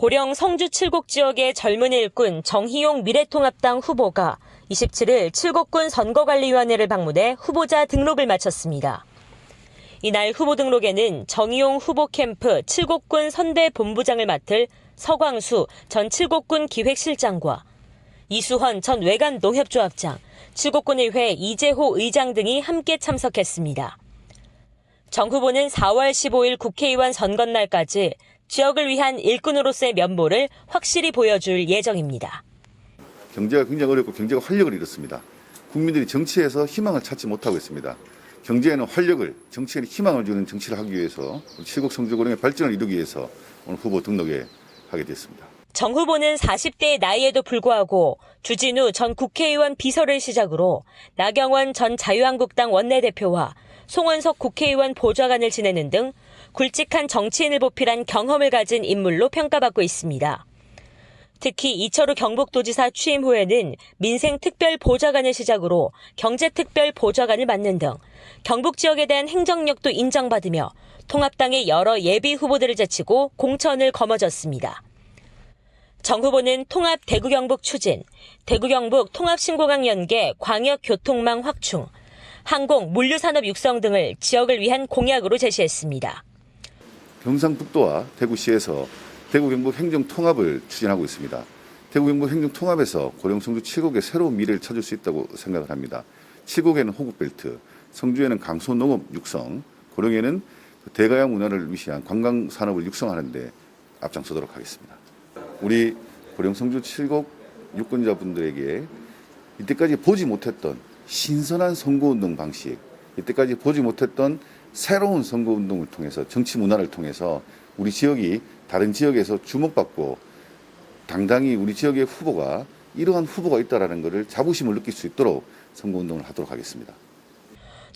고령 성주 칠곡 지역의 젊은 일꾼 정희용 미래통합당 후보가 27일 칠곡군 선거관리위원회를 방문해 후보자 등록을 마쳤습니다. 이날 후보 등록에는 정의용 후보 캠프 칠곡군 선대 본부장을 맡을 서광수 전 칠곡군 기획실장과 이수헌 전 외관 농협조합장, 칠곡군의회 이재호 의장 등이 함께 참석했습니다. 정 후보는 4월 15일 국회의원 선거날까지 지역을 위한 일꾼으로서의 면모를 확실히 보여줄 예정입니다. 경제가 굉장히 어렵고 경제가 활력을 잃었습니다. 국민들이 정치에서 희망을 찾지 못하고 있습니다. 경제에는 활력을, 정치에는 희망을 주는 정치를 하기 위해서 칠곡 성주고령의 발전을 이루기 위해서 오늘 후보 등록에 하게 됐습니다. 정 후보는 40대의 나이에도 불구하고 주진우 전 국회의원 비서를 시작으로 나경원 전 자유한국당 원내대표와 송원석 국회의원 보좌관을 지내는 등 굵직한 정치인을 보필한 경험을 가진 인물로 평가받고 있습니다. 특히 이철우 경북도지사 취임 후에는 민생특별보좌관을 시작으로 경제특별보좌관을 맡는 등 경북 지역에 대한 행정력도 인정받으며 통합당의 여러 예비 후보들을 제치고 공천을 거머쥐었습니다. 정 후보는 통합 대구 경북 추진, 대구 경북 통합 신고강 연계 광역 교통망 확충, 항공 물류산업 육성 등을 지역을 위한 공약으로 제시했습니다. 경상북도와 대구시에서 대구 경북 행정 통합을 추진하고 있습니다. 대구 경북 행정 통합에서 고령 성주 칠곡의 새로운 미래를 찾을 수 있다고 생각을 합니다. 칠곡에는 호국벨트, 성주에는 강소 농업 육성, 고령에는 대가양 문화를 위시한 관광 산업을 육성하는 데 앞장서도록 하겠습니다. 우리 고령 성주 칠곡 유권자분들에게 이때까지 보지 못했던 신선한 선거운동 방식, 이때까지 보지 못했던 새로운 선거운동을 통해서 정치 문화를 통해서 우리 지역이 다른 지역에서 주목받고 당당히 우리 지역의 후보가 이러한 후보가 있다라는 것을 자부심을 느낄 수 있도록 선거운동을 하도록 하겠습니다.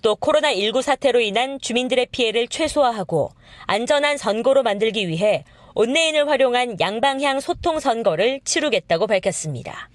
또 코로나19 사태로 인한 주민들의 피해를 최소화하고 안전한 선거로 만들기 위해 온라인을 활용한 양방향 소통 선거를 치르겠다고 밝혔습니다.